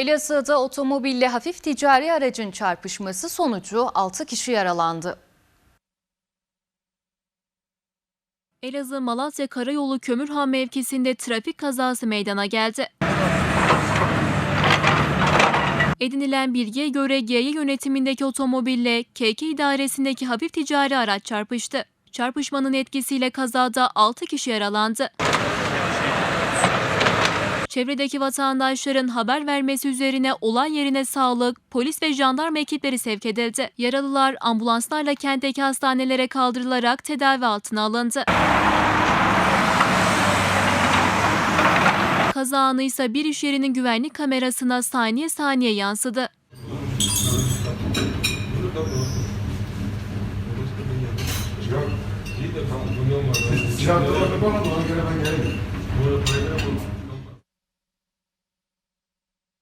Elazığ'da otomobille hafif ticari aracın çarpışması sonucu 6 kişi yaralandı. Elazığ Malatya Karayolu Kömürhan mevkisinde trafik kazası meydana geldi. Edinilen bilgiye göre GY yönetimindeki otomobille KK idaresindeki hafif ticari araç çarpıştı. Çarpışmanın etkisiyle kazada 6 kişi yaralandı. Çevredeki vatandaşların haber vermesi üzerine olay yerine sağlık, polis ve jandarma ekipleri sevk edildi. Yaralılar ambulanslarla kentteki hastanelere kaldırılarak tedavi altına alındı. Kaza anı ise bir iş yerinin güvenlik kamerasına saniye saniye yansıdı. Çarptı bana bana göre ben geleyim.